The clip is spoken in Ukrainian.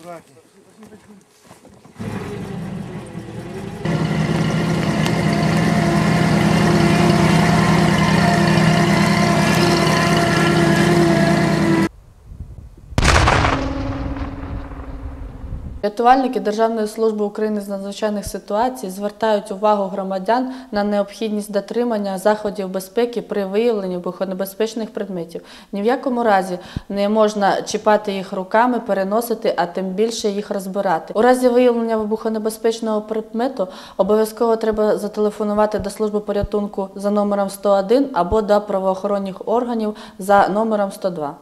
Аккуратнее. Рятувальники Державної служби України з надзвичайних ситуацій звертають увагу громадян на необхідність дотримання заходів безпеки при виявленні вибухонебезпечних предметів. Ні в якому разі не можна чіпати їх руками, переносити, а тим більше їх розбирати. У разі виявлення вибухонебезпечного предмету обов'язково треба зателефонувати до служби порятунку за номером 101 або до правоохоронних органів за номером 102.